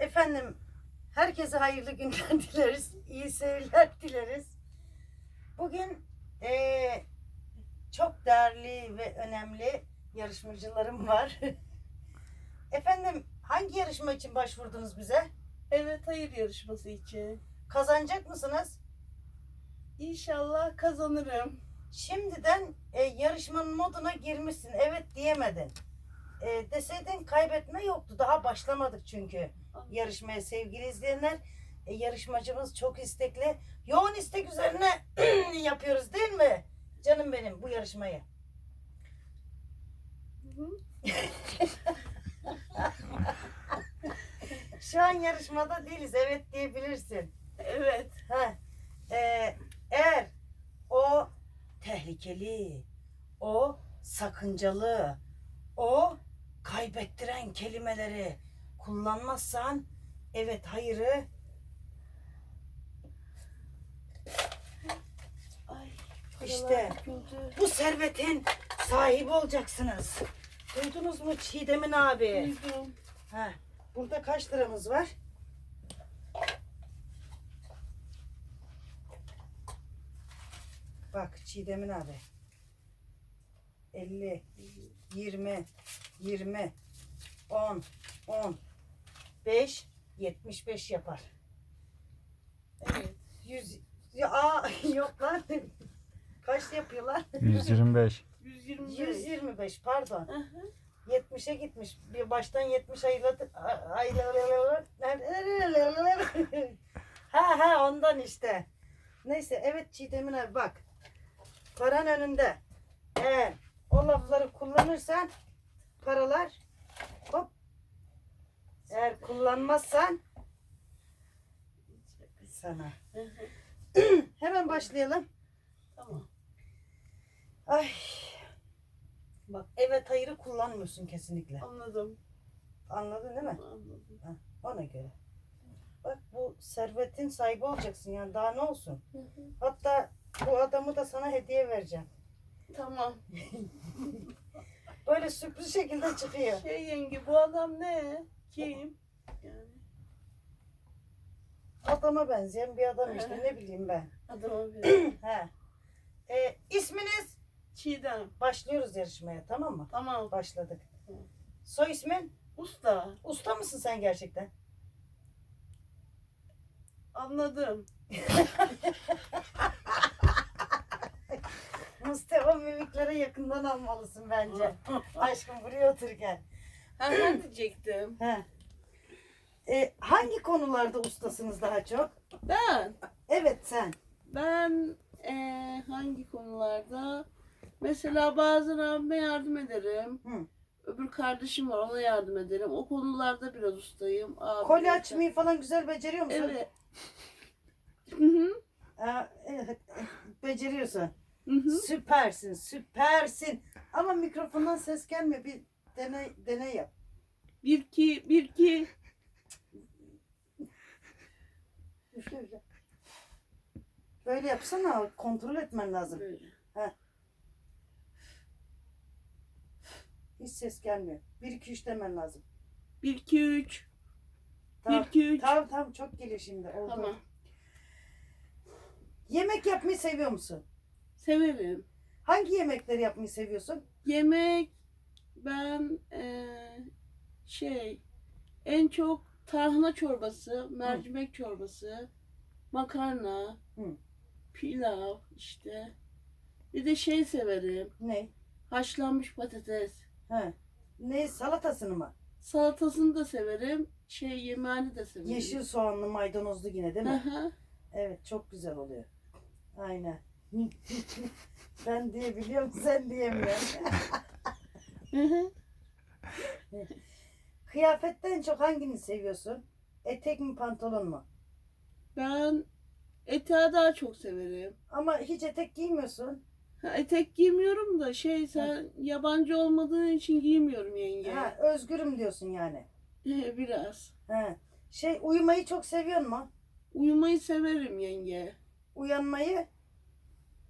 Efendim herkese hayırlı günler dileriz. iyi seyirler dileriz. Bugün eee, çok değerli ve önemli yarışmacılarım var. Efendim hangi yarışma için başvurdunuz bize? Evet hayır yarışması için. Kazanacak mısınız? İnşallah kazanırım. Şimdiden e, yarışmanın moduna girmişsin. Evet diyemedin. E, deseydin kaybetme yoktu. Daha başlamadık çünkü. Yarışmaya sevgili izleyenler. E, yarışmacımız çok istekli. Yoğun istek üzerine yapıyoruz değil mi? Canım benim bu yarışmayı. Şu an yarışmada değiliz. Evet diyebilirsin. Evet. Ha. e, eğer o tehlikeli, o sakıncalı, o kaybettiren kelimeleri kullanmazsan evet hayırı Ay, İşte. Bu servetin sahibi olacaksınız. Duydunuz mu Çiğdem'in abi? Duydum. Ha, burada kaç liramız var? Bak Çiğdem'in abi. 50, 20, 20, 10, 10, 5, 75 yapar. Evet. 100, ya, aa, yok lan. Kaç yapıyorlar? 125. 125. 125 pardon. Hı hı. 70'e gitmiş. Bir baştan 70 ayladı. ha ha ondan işte. Neyse evet Çiğdem'in abi bak. Paran önünde. Eğer o lafları kullanırsan paralar hop. Eğer kullanmazsan sana. Hemen başlayalım. Tamam. Ay. Bak evet hayırı kullanmıyorsun kesinlikle. Anladım. Anladın değil mi? Anladım. Ona göre. Bak bu servetin sahibi olacaksın yani daha ne olsun. Hı hı. Hatta bu adamı da sana hediye vereceğim. Tamam. Böyle sürpriz şekilde çıkıyor. Şey yenge bu adam ne? Kim? Yani Adama benzeyen bir adam işte ne bileyim ben. adama bir. He. Ee, isminiz? Çiğdem. Başlıyoruz yarışmaya tamam mı? Tamam. Başladık. Hı. Soy ismin? Usta. Usta mısın sen gerçekten? Anladım. Mustafa mimiklere yakından almalısın bence. Aşkım buraya otururken. Ha ben diyecektim. He. Ee, hangi konularda ustasınız daha çok? Ben. Evet sen. Ben eee, hangi konularda? Mesela bazen abime yardım ederim. Hı. Öbür kardeşim var ona yardım ederim. O konularda biraz ustayım. Abi Kolye açmayı falan güzel beceriyor musun? Evet. Hı hı. Aa, evet, beceriyorsun. Hı hı. Süpersin, süpersin. Ama mikrofondan ses gelmiyor. Bir deney, deney yap. Bir iki, bir iki. Üfle üfle. Böyle yapsana. Kontrol etmen lazım. Böyle. Hiç ses gelmiyor. 1 2 3 demen lazım. Bir iki üç. Bir Tamam. iki üç. Tamam tamam çok geliyor şimdi. Oldu. Tamam. Yemek yapmayı seviyor musun? Severim. Hangi yemekleri yapmayı seviyorsun? Yemek ben eee, şey en çok tarhana çorbası, mercimek çorbası, makarna, Hı. pilav işte. Bir de şey severim. Ne? Haşlanmış patates. He. Ne salatasını mı? Salatasını da severim. Şey yemeğini de severim. Yeşil soğanlı maydanozlu yine değil mi? Aha. Evet çok güzel oluyor. Aynen. ben diyebiliyorum sen diyemiyorsun. Kıyafetten çok hangini seviyorsun? Etek mi pantolon mu? ben eteği daha çok severim. Ama hiç etek giymiyorsun. Ha, etek giymiyorum da şey sen yabancı olmadığın için giymiyorum yenge. Ha, özgürüm diyorsun yani. Biraz. Ha. Şey uyumayı çok seviyor mu? Uyumayı severim yenge. Uyanmayı?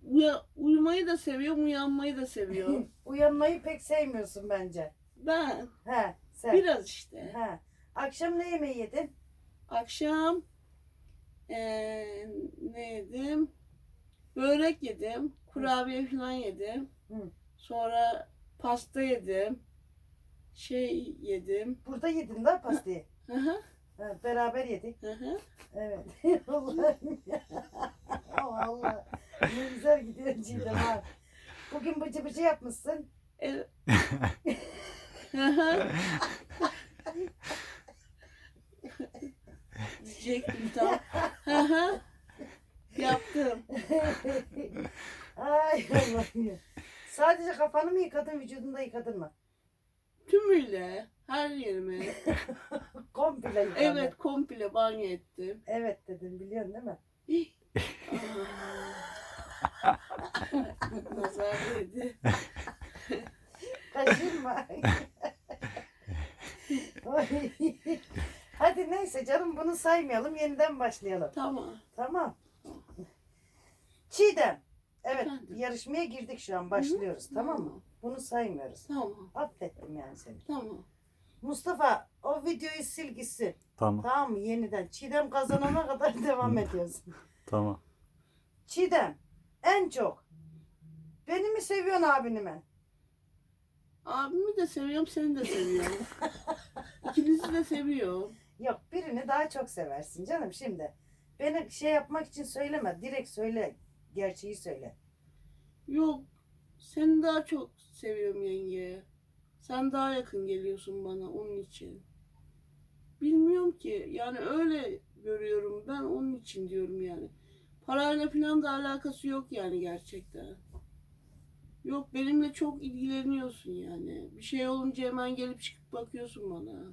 Uya, uyumayı da seviyorum, uyanmayı da seviyorum. Uyanmayı pek sevmiyorsun bence. ben Ha, sen. biraz işte. Ha. Akşam ne yemeği yedin? Akşam eee ne yedim? Börek yedim. Kurabiye falan yedim. Hı. Sonra pasta yedim. Şey yedim. Burada yedin daha pastayı. Hı hı, Ha, beraber yedik. hı hı. Evet. Allah'ım ya. Allah. Ne güzel gidiyor Çiğdem ha. Bugün bıcı bıcı yapmışsın. E- hı. Diyecektim tam. Yaptım. Ay Allah'ım ya. Sadece kafanı mı yıkadın, vücudunu da yıkadın mı? Tümüyle her yerime. Komple yıkadın. Evet komple banyo ettim. Evet dedim biliyorsun değil mi? Nazar değdi. Kaşınma. Hadi neyse canım bunu saymayalım. Yeniden başlayalım. Tamam. Tamam. Çiğdem. Evet Efendim? yarışmaya girdik şu an. Başlıyoruz tamam mı? Bunu saymıyoruz. Tamam. Affettim yani seni. Tamam. Mustafa o videoyu sil gitsin. Tamam. Tamam mı? Yeniden. Çiğdem kazanana kadar devam ediyorsun. Tamam. Çiğdem en çok beni mi seviyorsun abini mi? Abimi de seviyorum, seni de seviyorum. İkinizi de seviyorum. Yok birini daha çok seversin canım şimdi. Beni şey yapmak için söyleme. Direkt söyle. Gerçeği söyle. Yok, seni daha çok seviyorum yenge. Sen daha yakın geliyorsun bana onun için. Bilmiyorum ki yani öyle görüyorum ben onun için diyorum yani. Parayla falan da alakası yok yani gerçekten. Yok benimle çok ilgileniyorsun yani. Bir şey olunca hemen gelip çıkıp bakıyorsun bana.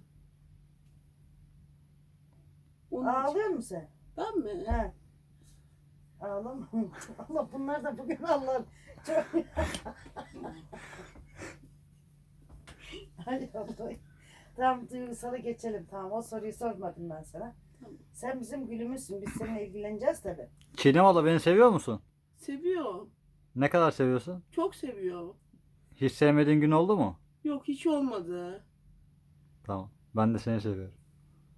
Onun için- Ağlıyor musun sen? Ben mi? He. Ağlama. Allah bunlar da bugün Allah çok... Hay Allah. Tamam duygusala geçelim. Tamam o soruyu sormadım ben sana. Tamam. Sen bizim gülümüzsün. Biz seninle ilgileneceğiz tabii. Çiğdem abla beni seviyor musun? Seviyor. Ne kadar seviyorsun? Çok seviyor. Hiç sevmediğin gün oldu mu? Yok hiç olmadı. Tamam. Ben de seni seviyorum.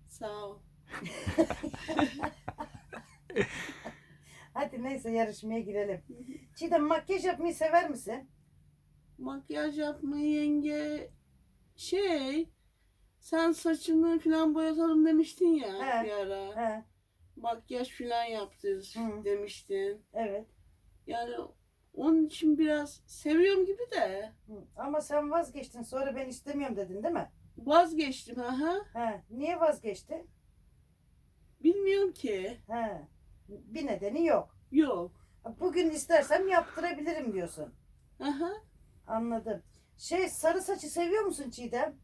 Sağ ol. Hadi neyse yarışmaya girelim. Çiğdem makyaj yapmayı sever misin? Makyaj yapmayı yenge şey sen saçını falan boyatalım demiştin ya He. bir ara. He. Makyaj falan yaptır Hı. demiştin. Evet. Yani onun için biraz seviyorum gibi de Hı. Ama sen vazgeçtin. Sonra ben istemiyorum dedin değil mi? vazgeçtim aha. He. Niye vazgeçtin? Bilmiyorum ki. He. Bir nedeni yok. Yok. Bugün istersem yaptırabilirim diyorsun. Aha. Anladım. Şey sarı saçı seviyor musun Çiğdem?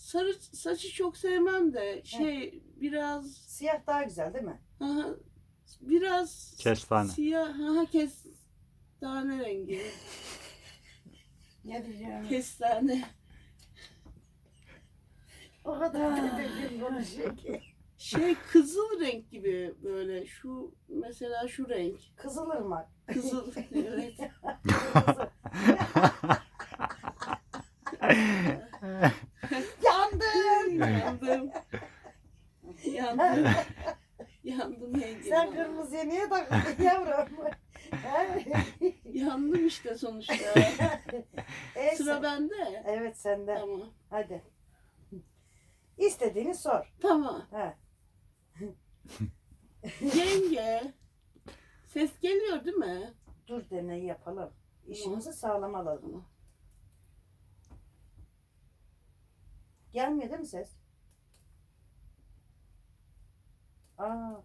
Sarı saçı çok sevmem de şey biraz Siyah daha güzel değil mi? aha, biraz Kestane. siyah aha kes tane rengi. Ne diyeceğim? Kestane. O kadar tedirgin konuşuyor ki. Şey kızıl renk gibi böyle şu mesela şu renk. Kızılırmak. Kızıl evet. Kızıl. Yandım. Yandım. Yandım. Yandım yenge. Sen kırmızıya niye takıldın yavrum? Yandım işte sonuçta. E, Sıra sen- bende. Evet sende. Tamam. Hadi. İstediğini sor. Tamam. He. Yenge. Ses geliyor değil mi? Dur deney yapalım. İşimizi sağlam alalım. Gelmiyor değil mi ses? Aa,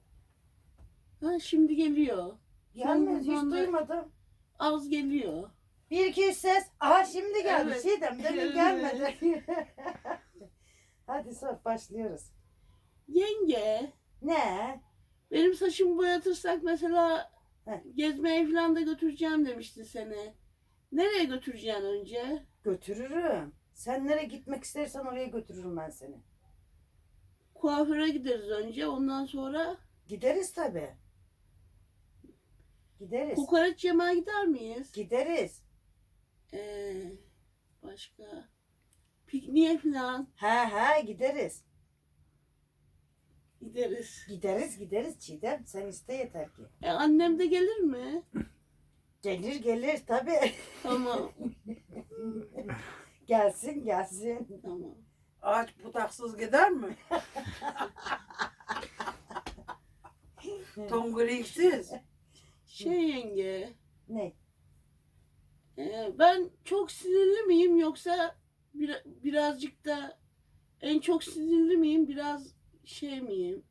Ha şimdi geliyor. gelmedi. Hiç duymadım. Az geliyor. Bir iki üç ses. Aha şimdi geldi. Evet. Çiğdem demin Evet. gelmedi. Hadi sor başlıyoruz. Yenge. Ne? Benim saçımı boyatırsak mesela Heh. gezmeye falan da götüreceğim demiştin seni. Nereye götüreceksin önce? Götürürüm. Sen nereye gitmek istersen oraya götürürüm ben seni. Kuaföre gideriz önce. Ondan sonra Gideriz tabi. Gideriz. kokoreç yemeye gider miyiz? Gideriz. Ee, başka pikniğe falan He he gideriz. Gideriz. Gideriz gideriz Çiğdem. Sen iste yeter ki. E, annem de gelir mi? Gelir gelir tabii. Tamam. gelsin gelsin. tamam. Ağaç budaksız gider mi? Tongoliksiz. Şey yenge. Ne? e, ben çok sinirli miyim yoksa bir, birazcık da en çok sinirli miyim biraz şey miyim?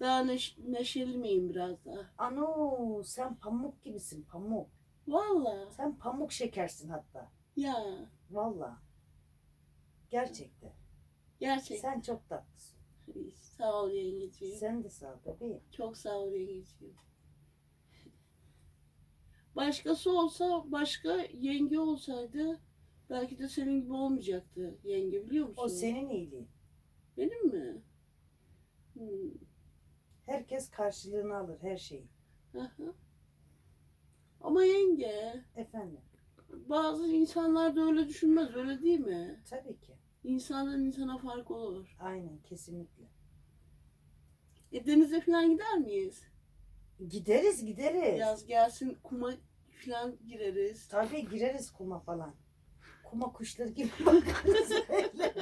Daha neş- neşeli miyim biraz daha? Ano sen pamuk gibisin pamuk. Valla. Sen pamuk şekersin hatta. Ya. Valla. Gerçekten. Gerçekten. Sen çok tatlısın. Sağ ol yengeciğim. Sen de sağ ol bebeğim. Çok sağ ol yengeciğim. Başkası olsa, başka yenge olsaydı belki de senin gibi olmayacaktı yenge biliyor musun? O senin iyiliğin. Benim mi? Hmm. Herkes karşılığını alır her şeyi. hı. Ama yenge, Efendim. bazı insanlar da öyle düşünmez, öyle değil mi? Tabii ki. İnsandan insana fark olur. Aynen kesinlikle. E denize falan gider miyiz? Gideriz gideriz. Yaz gelsin kuma falan gireriz. Tabii gireriz kuma falan. Kuma kuşları gibi bakarız öyle.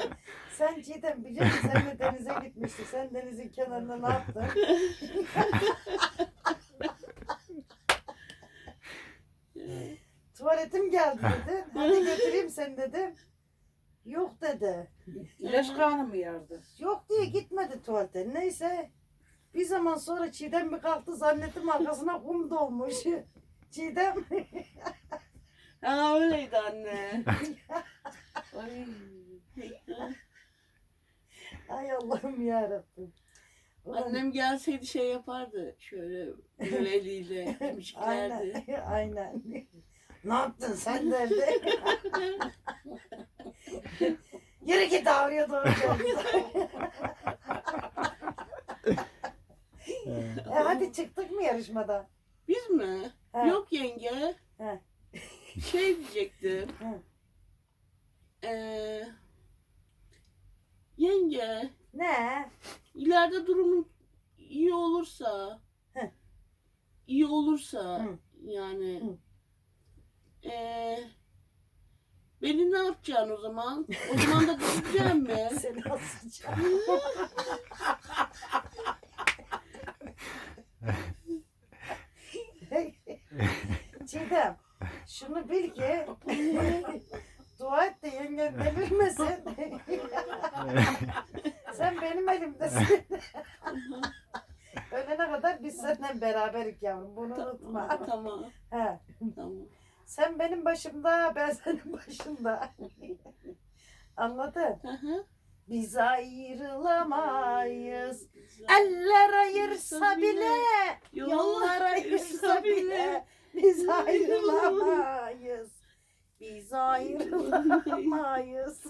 Sen Çiğdem biliyor musun? Sen de denize gitmiştin. Sen denizin kenarında ne yaptın? Tuvaletim geldi dedi. Hadi götüreyim seni dedim. Yok dedi. İlaç kanı mı yardı? Yok diye gitmedi tuvalete. Neyse. Bir zaman sonra Çiğdem bir kalktı zannettim arkasına kum dolmuş. Çiğdem. Ha öyleydi anne. Ay. Ay Allah'ım yarabbim. Ulan, Annem gelseydi şey yapardı şöyle böyle eliyle. Aynen. Aynen. Ne yaptın sen de evde? Yürü git avruya doğru e, hadi çıktık mı yarışmadan? Biz mi? He. Yok yenge. He. Şey diyecektim. He. Ee, yenge Ne? ileride durumun iyi olursa Heh. iyi olursa Hı. yani Hı. Ee, beni ne yapacaksın o zaman? O zaman da gideceğim mi? Seni asacağım. Çiğdem, şunu bil ki dua et de yengen delirmesin. Sen benim elimdesin. Ölene kadar biz seninle beraberik yavrum. Bunu unutma. tamam, He. Sen benim başımda, ben senin başında. Anladın? Hı hı. Biz ayrılamayız. Eller ayırsa bile, yollar ayırsa bile biz ayrılamayız. Biz ayrılamayız.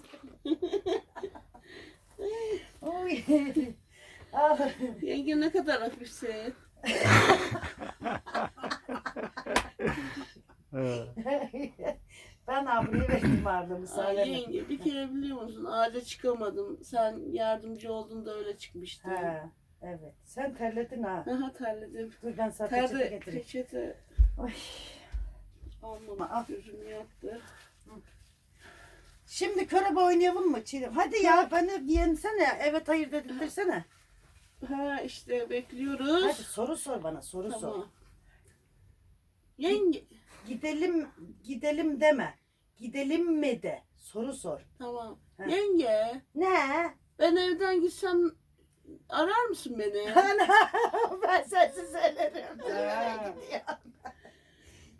Oy. Yenge ne kadar hafifsin. Evet. ben verdim ağırlığımı Ay söyleme. yenge bir kere biliyor musun ağaca çıkamadım. Sen yardımcı oldun da öyle çıkmıştın. He, evet. Sen terledin ha. Aha terledim. Dur ben sana peçete Terde getireyim. peçete Oy. almamak Al. gözüm yaktı. Şimdi körebe oynayalım mı Çiğdem? Hadi ya beni yensene. Evet hayır dedirtirsene. Ha işte bekliyoruz. Hadi soru sor bana soru sor. tamam. Yenge Gidelim gidelim deme. Gidelim mi de. Soru sor. tamam. Ha. Yenge Ne? ben evden gitsem arar mısın beni? Ana ben sensiz söylerim. Nereye gidiyorsun?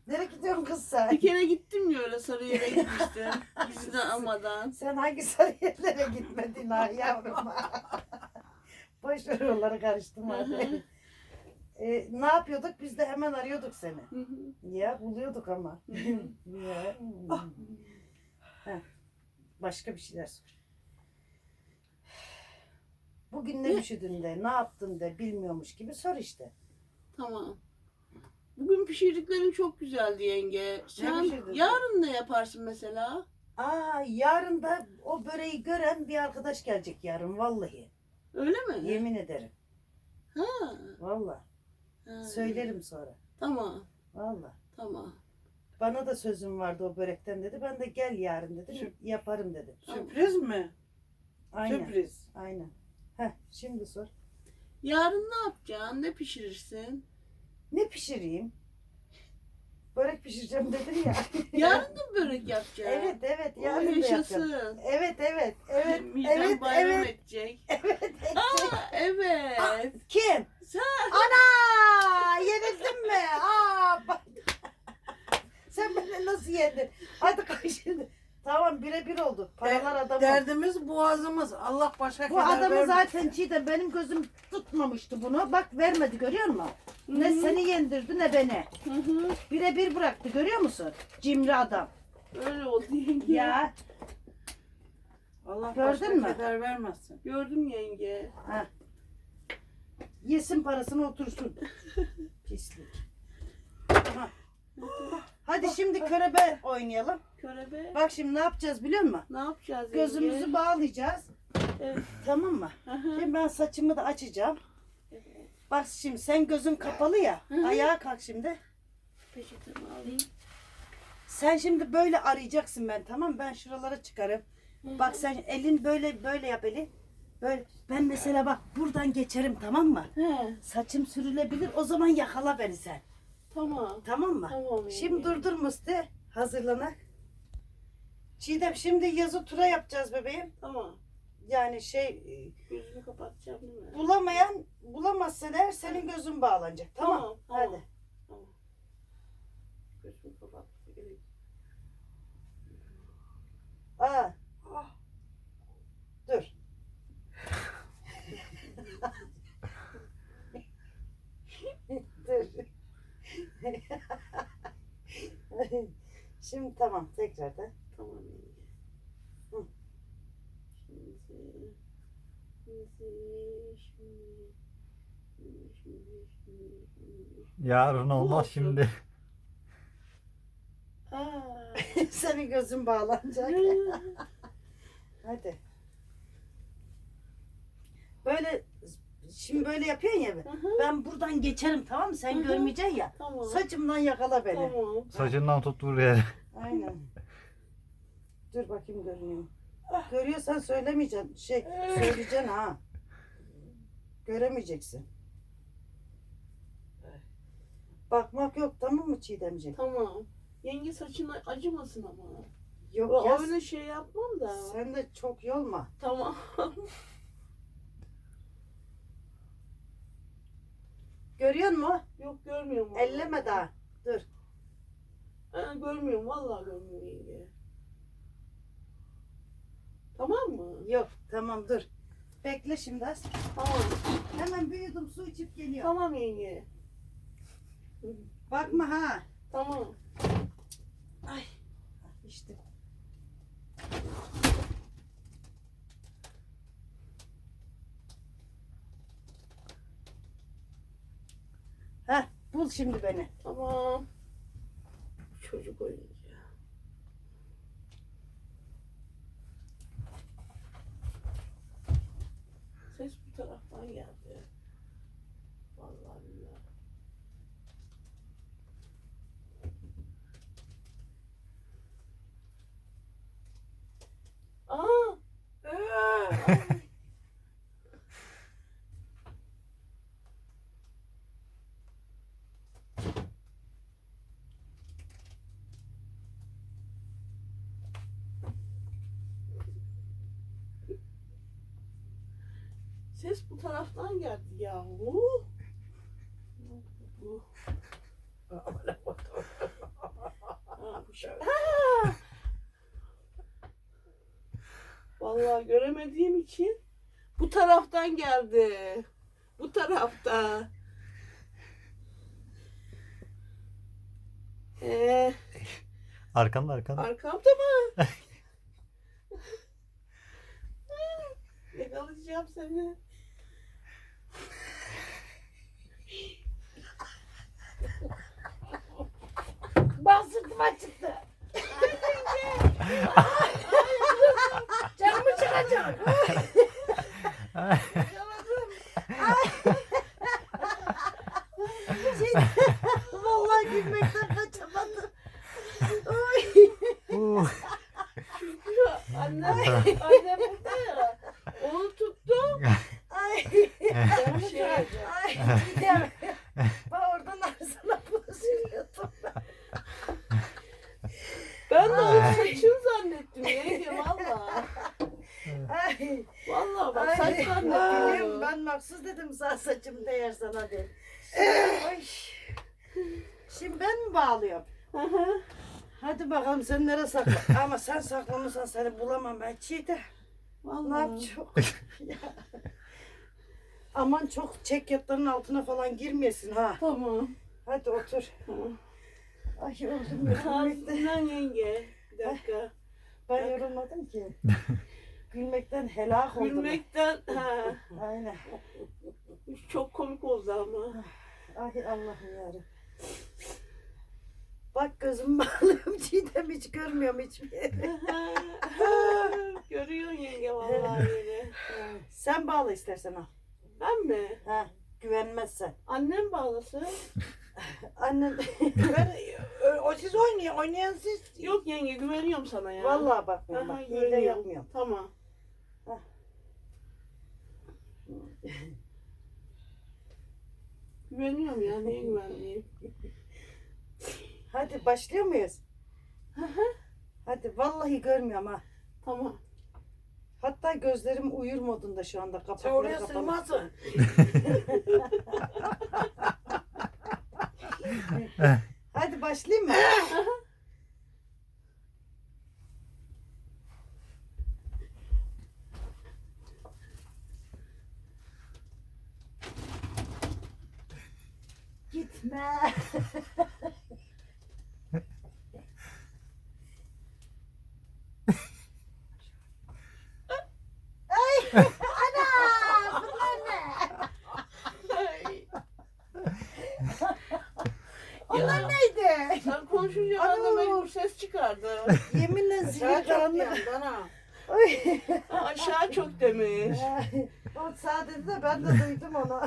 Nereye gidiyorsun kız sen? bir kere gittim ya öyle Sarıyer'e gitmiştim. İzni almadan. Sen hangi sarı yerlere gitmedin ha yavrum? Boş ver oraları karıştırma. Ee, ne yapıyorduk? Biz de hemen arıyorduk seni. Hı hı. Ya buluyorduk ama. Hı hı. ya. Ah. Heh. Başka bir şeyler sor. Bugün ne Ne? düşündün de, ne yaptın de bilmiyormuş gibi sor işte. Tamam. Bugün pişirdiklerin çok güzeldi yenge. Sen pişirdin? yarın ne yaparsın mesela? Aa yarın da o böreği gören bir arkadaş gelecek yarın vallahi. Öyle mi? Yemin ederim. Ha. Valla. Ha. Söylerim sonra. Tamam. Valla. Tamam. Bana da sözüm vardı o börekten dedi. Ben de gel yarın dedim. Sür- Yaparım dedim. Sürpriz mi? Aynen. Sürpriz. Aynen. Heh, şimdi sor. Yarın ne yapacaksın? Ne pişirirsin? Ne pişireyim? Börek pişireceğim dedin ya. Yarın da mı börek yapacaksın? evet evet O yarın da yapacağım. yaşasın. Evet evet evet Midem evet bayram evet. edecek. Evet edecek. Aa, evet. Kim? Sen. Ana! Yenildin mi? Aa, bak. Sen beni nasıl yendin? Hadi koy şimdi. Tamam birebir oldu. Paralar adamı. Derdimiz boğazımız. Allah başka Bu keder adamı vermesin. zaten Çiğdem benim gözüm tutmamıştı bunu. Bak vermedi görüyor musun? Ne seni yendirdi ne beni. Hı hı. Birebir bıraktı görüyor musun? Cimri adam. Öyle oldu yenge. Ya. Allah Gördün başka mü? keder vermesin. Gördüm yenge. Ha. Yesin parasını otursun. Pislik. Aha. Hadi şimdi körebe oynayalım. Körebe. Bak şimdi ne yapacağız biliyor musun? Ne yapacağız yenge? Gözümüzü bağlayacağız. Evet. Tamam mı? Şimdi ben saçımı da açacağım. Evet. Bak şimdi sen gözün kapalı ya. Ayağa kalk şimdi. Peçetemi alayım. Sen şimdi böyle arayacaksın ben tamam mı? Ben şuralara çıkarım. Hı Bak sen elin böyle böyle yap eli. Böyle ben mesela bak buradan geçerim tamam mı? He, Saçım sürülebilir o zaman yakala beni sen. tamam. Tamam mı? Tamam yenge. Şimdi durdur Musti. Hazırlanak. Çiğdem şimdi yazı tura yapacağız bebeğim. Tamam. Yani şey Gözümü kapatacağım değil mi? bulamayan bulamazsan eğer senin gözün bağlanacak. Tamam. Tamam, Hadi. tamam. Gözümü kapat. Aa. Dur. Dur. Şimdi tamam tekrardan. Tamam yenge. Hı. Şimdi, şimdi, şimdi, şimdi, şimdi, şimdi, şimdi. Yarın olmaz şimdi. Senin gözün bağlanacak. Hadi. Böyle şimdi böyle yapıyorsun ya. Hı hı, Ben buradan geçerim tamam mı? Sen Hı hı. görmeyeceksin ya. Tamam. Saçımdan yakala beni. Tamam. Saçından tut vur yere. Aynen. Dur bakayım görünüyor. Görüyorsan söylemeyeceksin. Şey söyleyeceksin ha. Göremeyeceksin. Bakmak yok tamam mı Çiğdemciğim? Tamam. Yenge saçına acımasın ama. Yok O ya. öyle şey yapmam da. Sen de çok yolma. Tamam. Görüyor musun? Yok görmüyorum. vallahi. Elleme daha. Dur. Ha, görmüyorum vallahi görmüyorum yenge. Tamam mı? Yok tamam dur. Bekle şimdi az. Tamam. Hemen bir yudum su içip geliyor. Tamam yenge. Bakma ha. Tamam. İşte. Heh, bul şimdi beni. Tamam. Çocuk oyuncağı. Ses bu taraftan geldi. Vallahi billahi. Aa! Ee, Ses bu taraftan geldi yahu. Bu. Ha, bu şey. Aa! Vallahi göremediğim için bu taraftan geldi. Bu tarafta. Ee, Arkanda arkanda. arkamda mı? Yakalayacağım seni. Bastırtıma çıktı. Canımı çıkacak. Yakaladım. Şey, Ay Çiğdem. Ben oradan arasına bunu sürüyordum. ben de o saçın zannettim yenge valla. Ay. Valla bak saç Ay, biliyorum, zannettim. ben maksuz dedim sağ saçım değer sana diye. Ay. Şimdi ben mi bağlıyorum? Hı hı. Hadi bakalım sen nereye sakla. Ama sen seni bulamam ben Çiğdem. Ne Valla. yapacağım? Ya. Aman çok çekyatların altına falan girmeyesin ha. Tamam. Hadi otur. Ay yoruldum. Gülmekten. Ağzından yenge. Bir dakika. Ben yorulmadım ki. Gülmekten helak oldum. Gülmekten ha, Aynen. çok komik oldu ama. Ay Allah'ım yarabbim. Bak gözüm bağlıyorum Çiğdem hiç görmüyorum hiçbir yeri. Görüyorsun yenge vallahi beni. Sen bağla istersen al. Ben mi? Ha, güvenmezsen. Annem bağlasın. Annen Ben, ö- o siz oynayın. Oynayan siz. Yok yenge güveniyorum sana ya. vallahi bakmıyorum Aha, bak. Hile güveniyorum. yapmıyorum. Tamam. Güveniyorum ya. Niye güvenmeyeyim? Hadi başlıyor muyuz? Hı hı. Hadi vallahi görmüyorum ha. tamam. Hatta gözlerim uyur modunda şu anda Sen kapakları oraya kapalı. sığmazsın. Hadi başlayayım mı? Gitme. Ay, ana, bunlar ne? Ay, Onlar neydi? Sen konuşunca Alo. ben de mecbur ses çıkardı. Yeminle Aşağı çok ha. Ay. Aşağı çok demiş. O sadece de ben de duydum onu.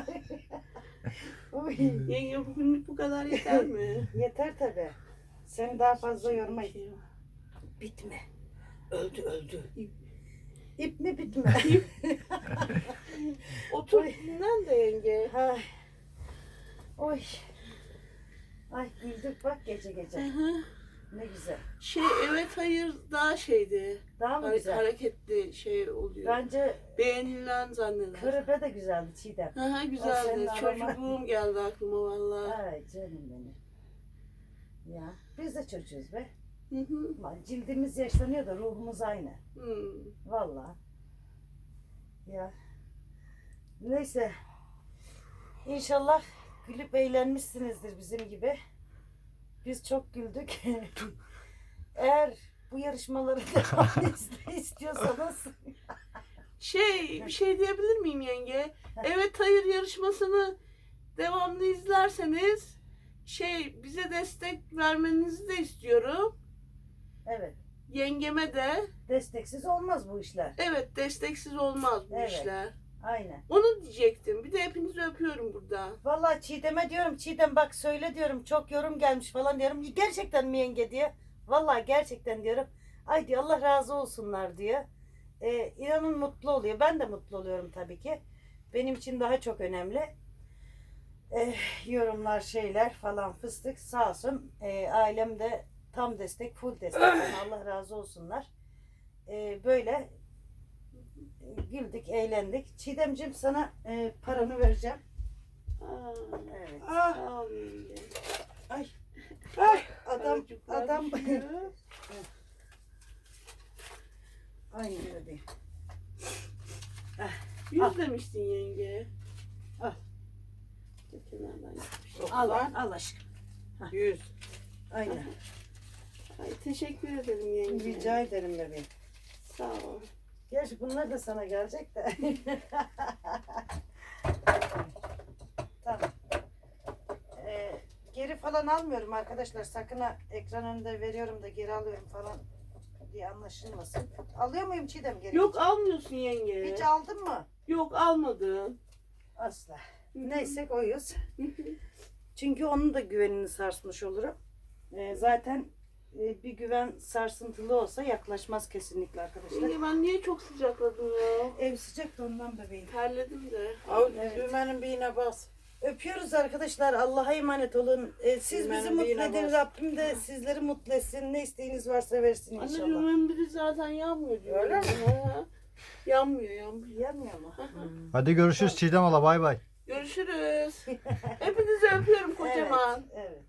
Yenge bugünlük bu kadar yeter mi? yeter tabi. Seni daha fazla yormayın. Bitme. Öldü öldü. İp mi bitme? Otur dinlen de yenge. Ay. Oy. Ay güldük bak gece gece. Ne güzel. Şey evet hayır daha şeydi. Daha mı Hare- güzel? hareketli şey oluyor. Bence Beğenilen zanneder. kırıbe de güzeldi Çiğdem. Hı hı senin güzeldi. aroman. Çocukluğum geldi aklıma vallahi. Ay canım benim. Ya biz de çocuğuz be. Hı hı. Ama Cildimiz yaşlanıyor da ruhumuz aynı. Hmm. Vallahi. Ya. Neyse. İnşallah gülüp eğlenmişsinizdir bizim gibi. Biz çok güldük. Eğer bu yarışmaları devam istiyorsanız Şey bir şey diyebilir miyim yenge? Evet hayır yarışmasını devamlı izlerseniz şey bize destek vermenizi de istiyorum. evet Yengeme de desteksiz olmaz bu işler. evet desteksiz olmaz bu Evet. işler. Aynen. Onu diyecektim. Bir de hepinizi öpüyorum burada. Vallahi Çiğdem'e diyorum Çiğdem bak söyle diyorum çok yorum gelmiş falan diyorum. Gerçekten mi yenge diye. Vallahi gerçekten diyorum. Ay diyor Allah razı olsunlar diyor. Ee, inanın mutlu oluyor. Ben de mutlu oluyorum tabii ki. Benim için daha çok önemli. Ee, yorumlar şeyler falan fıstık sağ olsun. Ee, ailem de tam destek full destek. Allah razı olsunlar. Ee, böyle güldük eğlendik. Çiğdemciğim sana e, paranı vereceğim. Aa, Evet. Ah. Ay. Ay. Adam Çocuklar adam düşüyor. Aynen öyle değil. Yüz demiştin yenge. Al. Kenardan yapmış. Al al al aşkım. Yüz. Aynen. Ay, teşekkür ederim yenge. Rica ederim bebeğim. Sağ ol. Gerçi bunlar da sana gelecek de. tamam. Ee, geri falan almıyorum arkadaşlar. Sakın ha ekran önünde veriyorum da geri alıyorum falan diye anlaşılmasın. Alıyor muyum Çiğdem geri? Yok almıyorsun yenge. Hiç aldın mı? Yok almadın. Asla. Neyse koyuyoruz. Çünkü onun da güvenini sarsmış olurum. Ee, zaten e, bir güven sarsıntılı olsa yaklaşmaz kesinlikle arkadaşlar. Yenge ben niye çok sıcakladım ya? Ev sıcak da ondan bebeğim. Terledim de. Al Evet. düğmenin birine bas. Öpüyoruz arkadaşlar. Allah'a emanet olun. E, siz Bilmem bizi mutlu birine edin. bas. Rabbim de sizleri mutlu etsin. Ne isteğiniz varsa versin Anne inşallah. düğmenin biri zaten yanmıyor diyor. Öyle mi? Yanmıyor yanmıyor. Yanmıyor mu? Hadi görüşürüz Çiğdem hala bay bay. Görüşürüz. Hepinizi öpüyorum kocaman. Evet. evet.